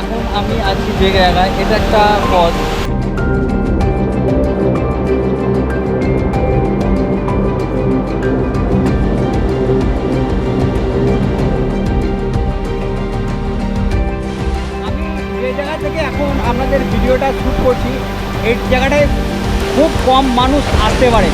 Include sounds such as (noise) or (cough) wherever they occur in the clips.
এখন আমি আছি যে জায়গায় এটা একটা পথ। এখন আপনাদের ভিডিওটা শ্যুট করছি। এই জায়গাটায় খুব কম মানুষ আসতে পারে।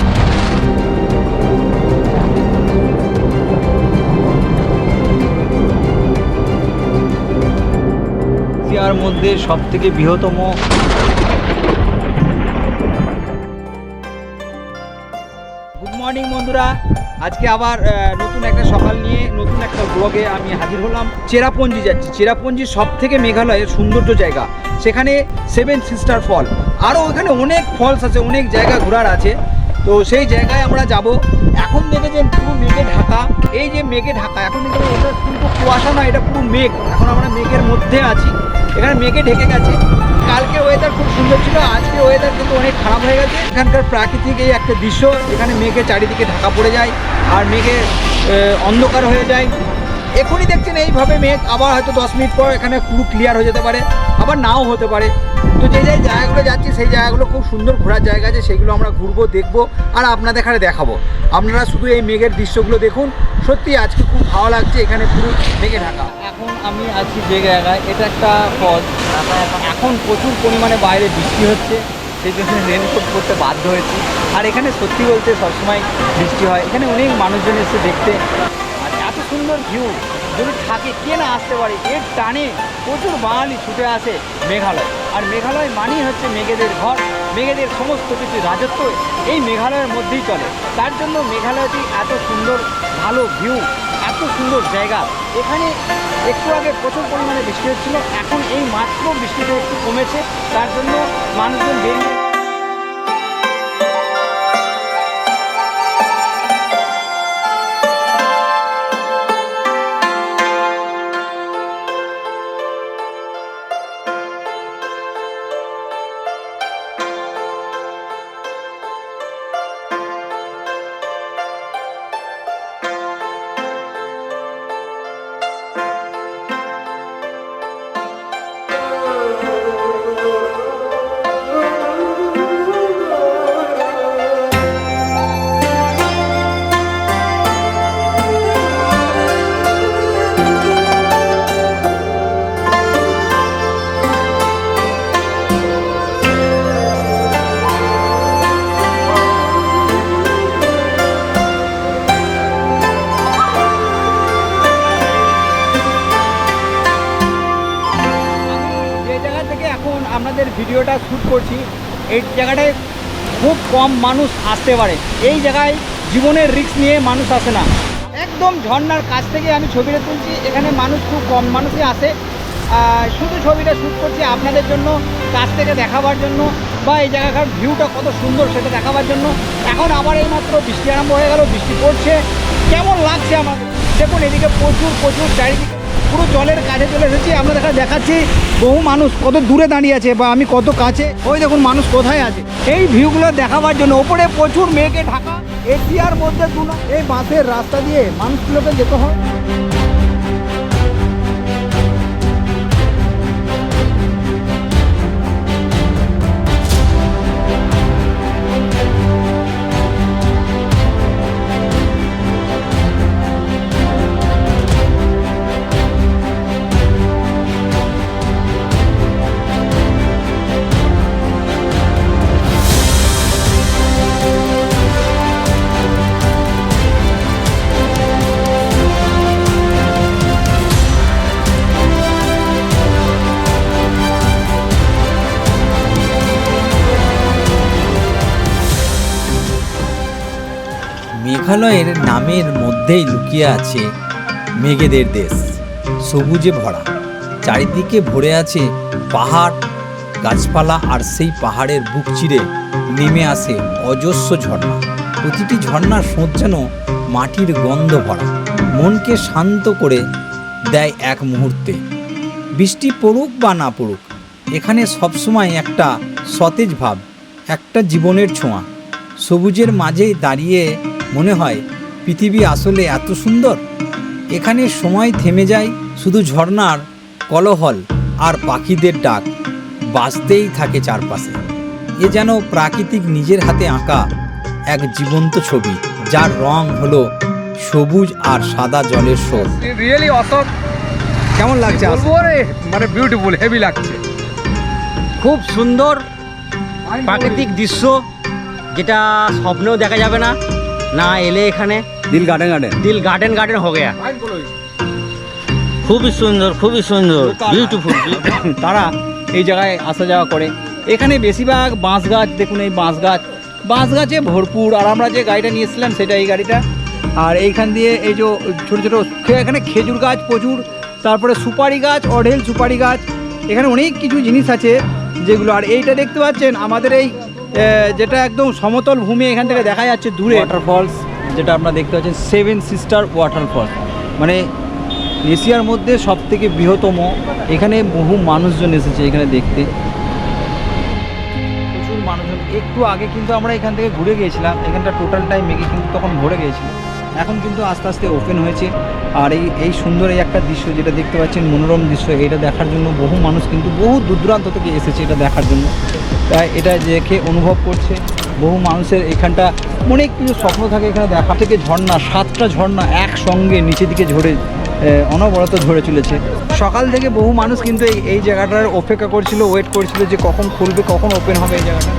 মধ্যে সব থেকে বৃহত্তম গুড মর্নিং বন্ধুরা। আজকে আবার নতুন একটা সকাল নিয়ে নতুন একটা ব্লগে আমি হাজির হলাম। চেরাপঞ্জি যাচ্ছি। চেরাপঞ্জি সব থেকে মেঘালয়ের সৌন্দর্য জায়গা। সেখানে সেভেন সিস্টার ফল আরও ওখানে অনেক ফলস আছে, অনেক জায়গা ঘোরার আছে। তো সেই জায়গায় আমরা যাব। এখন দেখেছেন পুরো মেঘে ঢাকা। এই যে মেঘে ঢাকা, এখন দেখবেন এটা কিন্তু কুয়াশা না এটা পুরো মেঘ। এখন আমরা মেঘের মধ্যে আছি। এখানে মেঘে ঢেকে গেছে। কালকে ওয়েদার খুব সুন্দর ছিল, আজকে ওয়েদার কিন্তু অনেক খারাপ হয়ে গেছে। এখানকার প্রাকৃতিক এই একটা দৃশ্য, এখানে মেঘে চারিদিকে ঢাকা পড়ে যায় আর মেঘে অন্ধকার হয়ে যায়। এখনই দেখছেন এইভাবে মেঘ, আবার হয়তো দশ মিনিট পর এখানে পুরো ক্লিয়ার হয়ে যেতে পারে, আবার নাও হতে পারে। তো যে যে জায়গাগুলো যাচ্ছি, সেই জায়গাগুলো খুব সুন্দর ঘোরার জায়গা আছে, সেগুলো আমরা ঘুরবো, দেখব আর আপনাদের এখানে দেখাবো। আপনারা শুধু এই মেঘের দৃশ্যগুলো দেখুন। সত্যি আজকে খুব ভালো লাগছে, এখানে পুরো মেঘে ঢাকা। এখন আমি আছি যে জায়গায়, এটা একটা পথ এখন প্রচুর পরিমাণে বাইরে বৃষ্টি হচ্ছে, সেই জন্য রেনকোট করতে বাধ্য হয়েছি। আর এখানে সত্যি বলতে সবসময় বৃষ্টি হয়। এখানে অনেক মানুষজন এসে দেখতে। আর এত সুন্দর ভিউ যদি থাকে, কে না আসতে পারে? এর টানে প্রচুর বাঙালি ছুটে আসে মেঘালয়। আর মেঘালয় মানেই হচ্ছে মেঘেদের ঘর। মেঘেদের সমস্ত কিছু রাজত্ব এই মেঘালয়ের মধ্যেই চলে। তার জন্য মেঘালয়টি এত সুন্দর, ভালো ভিউ এত সুন্দর জায়গা। এখানে একটু আগে প্রচুর পরিমাণে বৃষ্টি হচ্ছিল, এখন এই মাত্র বৃষ্টিটা একটু কমেছে। তার জন্য মানুষজন বেরিয়ে ভিডিওটা শ্যুট করছি, এই জায়গাটায় খুব কম মানুষ আসতে পারে। এই জায়গায় জীবনের রিস্ক নিয়ে মানুষ আসে না। একদম ঝর্নার কাছ থেকে আমি ছবিটা তুলছি, এখানে মানুষ খুব কম মানুষই আসে। শুধু ছবিটা শ্যুট করছি আপনাদের জন্য, কাছ থেকে দেখাবার জন্য, বা এই জায়গাকার ভিউটা কত সুন্দর সেটা দেখাবার জন্য। এখন আবার এইমাত্র বৃষ্টি আরম্ভ হয়ে গেল, বৃষ্টি পড়ছে। কেমন লাগছে আমাদের? দেখুন, এদিকে প্রচুর প্রচুর চারিদিকে পুরো জলের কাছে চলে এসেছি। আমরা দেখা দেখাচ্ছি বহু মানুষ, কত দূরে দাঁড়িয়ে আছে বা আমি কত কাছে। ওই দেখুন মানুষ কোথায় আছে। এই ভিউগুলো দেখাবার জন্য ওপরে প্রচুর মেঘে ঢাকা। এশিয়ার মধ্যে এই বাসের রাস্তা দিয়ে মানুষগুলোকে যেতে হয়। মেঘালয়ের নামের মধ্যেই লুকিয়ে আছে মেঘেদের দেশ, সবুজে ভরা। চারিদিকে ভরে আছে পাহাড়, গাছপালা আর সেই পাহাড়ের বুক চিরে নেমে আসে অজস্র ঝর্ণা। প্রতিটি ঝর্ণার স্রোত যেন মাটির গন্ধ ভরা। মনকে শান্ত করে দেয় এক মুহূর্তে। বৃষ্টি পড়ুক বা না পড়ুক, এখানে সবসময় একটা সতেজ ভাব, একটা জীবনের ছোঁয়া। সবুজের মাঝেই দাঁড়িয়ে মনে হয় পৃথিবী আসলে এত সুন্দর। এখানে সময় থেমে যায় শুধু ঝর্ণার কলহল আর পাখিদের ডাক। বাজতেই থাকে চারপাশে। এ যেন প্রাকৃতিক নিজের হাতে আঁকা এক জীবন্ত ছবি যার রং হলো সবুজ আর সাদা জলের স্রোত রিয়েলি অসম কেমন লাগছে মানে বিউটিফুল হেভি লাগছে। খুব সুন্দর প্রাকৃতিক দৃশ্য। যেটা স্বপ্নেও দেখা যাবে না না এলে এখানে। Dil garden garden. Dil garden garden হয়ে খুবই সুন্দর খুবই সুন্দর বিউটিফুল (laughs) তারা এই জায়গায় আসা যাওয়া করে। এখানে বেশিরভাগ বাঁশ গাছ দেখুন এই বাঁশ গাছ বাঁশ গাছে ভরপুর আর আমরা যে গাড়িটা নিয়েছিলাম সেটা এই গাড়িটা। আর এইখান দিয়ে এই যে ছোটো ছোটো এখানে খেজুর গাছ প্রচুর তারপরে সুপারি গাছ অঢেল সুপারি গাছ। এখানে অনেক কিছু জিনিস আছে যেগুলো। আর এইটা দেখতে পাচ্ছেন আমাদের এই যেটা একদম সমতল ভূমি এখান থেকে দেখা যাচ্ছে দূরে। ওয়াটারফলস যেটা আপনারা দেখতে পাচ্ছেন সেভেন সিস্টার ওয়াটারফল মানে এশিয়ার মধ্যে সব থেকে বৃহত্তম, এখানে বহু মানুষজন এসেছে এখানে দেখতে। প্রচুর মানুষজন। একটু আগে কিন্তু আমরা এখান থেকে ঘুরে গিয়েছিলাম, এখানটা টোটাল টাইম মেঘে কিন্তু তখন ভরে গিয়েছিল এখন কিন্তু আস্তে আস্তে ওপেন হয়েছে। আর এই এই সুন্দর এই একটা দৃশ্য যেটা দেখতে পাচ্ছেন, মনোরম দৃশ্য, এটা দেখার জন্য বহু মানুষ কিন্তু বহু দূর দূরান্ত থেকে এসেছে এটা দেখার জন্য। তাই এটা দেখে অনুভব করছে বহু মানুষের এখানটা। অনেক কিছু স্বপ্ন থাকে এখানে দেখা থেকে ঝর্ণা, সাতটা ঝর্ণা একসঙ্গে নিচের দিকে ঝরে অনবরত ঝরে চলেছে। সকাল থেকে বহু মানুষ কিন্তু এই এই জায়গাটার অপেক্ষা করছিল ওয়েট করছিল যে কখন খুলবে, কখন ওপেন হবে এই জায়গাটা।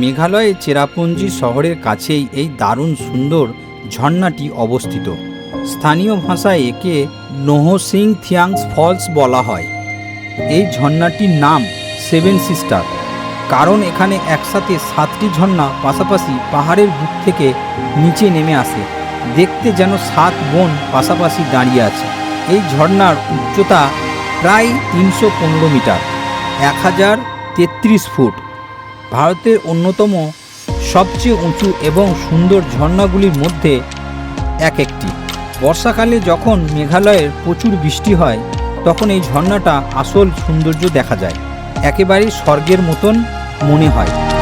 মেঘালয়ে চেরাপুঞ্জি শহরের কাছেই এই দারুণ সুন্দর ঝর্ণাটি অবস্থিত। স্থানীয় ভাষায় একে নোহসিং থিয়াংস ফলস বলা হয়। এই ঝর্ণাটির নাম সেভেন সিস্টার, কারণ এখানে একসাথে সাতটি ঝর্ণা পাশাপাশি পাহাড়ের বুক থেকে নিচে নেমে আসে। দেখতে যেন সাত বোন পাশাপাশি দাঁড়িয়ে আছে। এই ঝর্ণার উচ্চতা প্রায় তিনশো পনেরো মিটার, এক হাজার তেত্রিশ ফুট। ভারতের অন্যতম সবচেয়ে উঁচু এবং সুন্দর ঝর্ণাগুলির মধ্যে এক একটি। বর্ষাকালে যখন মেঘালয়ের প্রচুর বৃষ্টি হয়, তখন এই ঝর্ণাটা আসল সৌন্দর্য দেখা যায়। একেবারেই স্বর্গের মতন মনে হয়।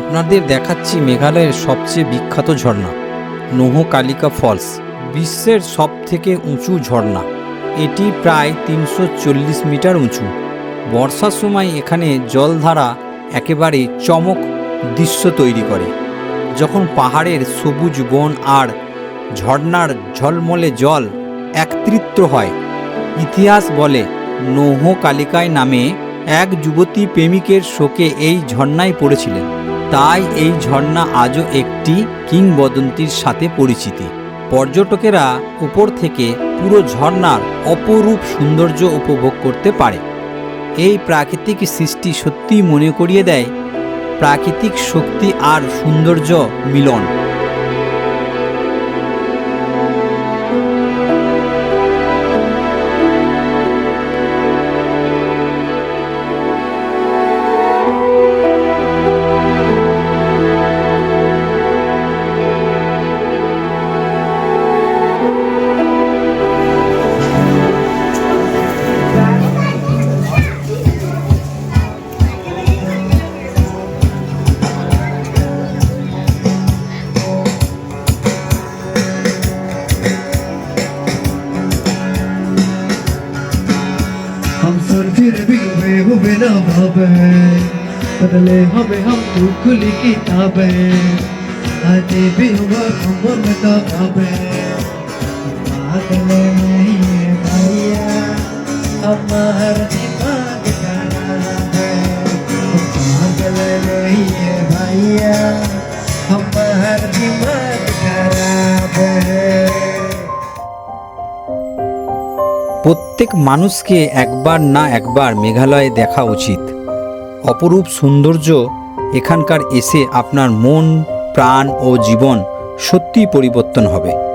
আপনাদের দেখাচ্ছি মেঘালয়ের সবচেয়ে বিখ্যাত ঝর্ণা নোহকালিকা ফলস, বিশ্বের সবথেকে উঁচু ঝর্ণা। এটি প্রায় তিনশো চল্লিশ মিটার উঁচু। বর্ষার সময় এখানে জলধারা একেবারে চমক দৃশ্য তৈরি করে। যখন পাহাড়ের সবুজ বন আর ঝর্ণার ঝলমলে জল একত্রিত হয়, ইতিহাস বলে নৌহ কালিকায় নামে এক যুবতী প্রেমিকের শোকে এই ঝর্ণায় পড়েছিলেন। তাই এই ঝর্ণা আজও একটি কিংবদন্তির সাথে পরিচিতি। পর্যটকেরা উপর থেকে পুরো ঝর্ণার অপরূপ সৌন্দর্য উপভোগ করতে পারে। এই প্রাকৃতিক সৃষ্টি সত্যিই মনে করিয়ে দেয়, প্রাকৃতিক শক্তি আর সৌন্দর্য মিলন। ना भावे बदले हमें हम तो खुली किताबें आते भी हुआ हम बता भावे पागल नहीं है भैया हमारा दिमाग खराब है पागल नहीं है भैया हमारा दिमाग खराब है প্রত্যেক মানুষকে একবার না একবার মেঘালয়ে দেখা উচিত অপরূপ সৌন্দর্য এখানকার এসে আপনার মন প্রাণ ও জীবন সত্যিই পরিবর্তন হবে।